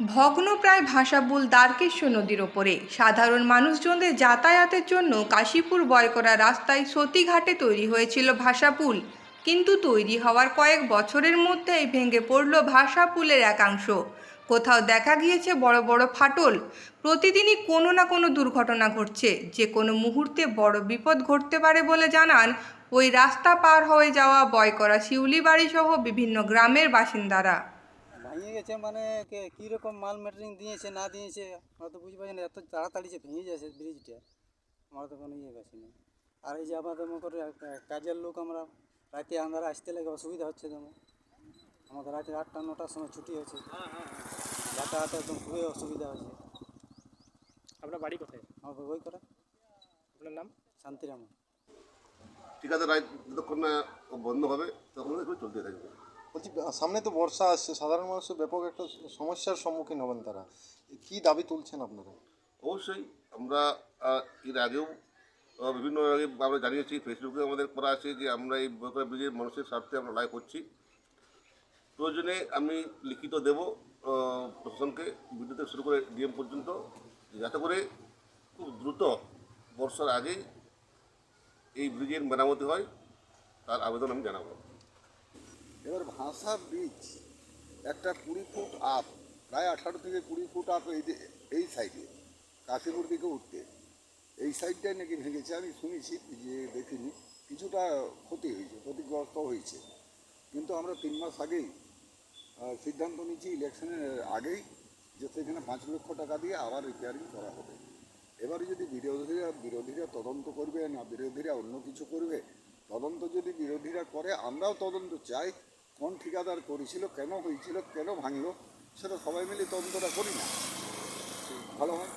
ভগ্নপ্রায় ভাষাবুল দ্বারকেশ্বর নদীর ওপরে। সাধারণ মানুষজনদের যাতায়াতের জন্য কাশীপুর বয়করা রাস্তায় সতীঘাটে তৈরি হয়েছিল ভাষাপুল কিন্তু তৈরি হওয়ার কয়েক বছরের মধ্যেই ভেঙে পড়ল ভাষাপুলের একাংশ। কোথাও দেখা গিয়েছে বড় বড় ফাটল। প্রতিদিনই কোনো না কোনো দুর্ঘটনা ঘটছে। যে কোনো মুহূর্তে বড় বিপদ ঘটতে পারে বলে জানান ওই রাস্তা পার হয়ে যাওয়া বয়করা শিউলিবাড়ি সহ বিভিন্ন গ্রামের বাসিন্দারা। ভেঙে গেছে মানে কে কীরকম মাল মেটারিং দিয়েছে না দিয়েছে আমরা তো বুঝতে পারছি না এত তাড়াতাড়ি যে ভেঙে যাচ্ছে ব্রিজটা আমরা তো কোনো ইয়ে পাচ্ছি না। আর এই যে আমাদের মনে করে কাজের লোক আমরা রাতে আমরা আসতে লাগে অসুবিধা হচ্ছে যেমন আমাদের রাতে আটটা নটার সময় ছুটি হচ্ছে। যাতায়াতে একদম খুবই অসুবিধা হচ্ছে। আপনার বাড়ি কোথায়? আমাদের বই করা আপনার নাম? শান্তিরাম ঠিকাদার রায় যতক্ষণ না বন্ধ হবে তখন চলতে থাকবে। বলছি, সামনে তো বর্ষা আসছে, সাধারণ মানুষের ব্যাপক একটা সমস্যার সম্মুখীন হবেন তারা। কি দাবি তুলছেন আপনারা? অবশ্যই, আমরা এর আগেও বিভিন্ন আগে আমরা জানিয়েছি, ফেসবুকে আমাদের করা আছে যে আমরা এই বকরা ব্রিজের মানুষের স্বার্থে আমরা লড়াই করছি। প্রয়োজনে আমি লিখিত দেব প্রশাসনকে বিদ্যুৎ থেকে শুরু করে ডিএম পর্যন্ত, যাতে করে খুব দ্রুত বর্ষার আগেই এই ব্রিজের মেরামতি হয়, তার আবেদন আমি জানাব। এবার ভাষা ব্রিজ একটা কুড়ি ফুট আপ প্রায় আঠারো থেকে কুড়ি ফুট আপ এই এই সাইডে কাশীপুর দিকে উঠতে। এই সাইডটাই নাকি ভেঙেছে, আমি শুনেছি, যে দেখিনি। কিছুটা ক্ষতি হয়েছে ক্ষতিগ্রস্ত হয়েছে। কিন্তু আমরা তিন মাস আগেই সিদ্ধান্ত নিয়েছি ইলেকশনের আগেই যে সেখানে পাঁচ লক্ষ টাকা দিয়ে আবার রিপেয়ারিং করা হবে। এবারে যদি বিরোধীরা বিরোধীরা তদন্ত করবে না, বিরোধীরা অন্য কিছু করবে, তদন্ত যদি বিরোধীরা করে, আমরাও তদন্ত চাই। কোন ঠিকাদার করেছিল, কেন হয়েছিল, কেন ভাঙল, সেটা সবাই মিলে তদন্তটা করি না। ভালো হয়।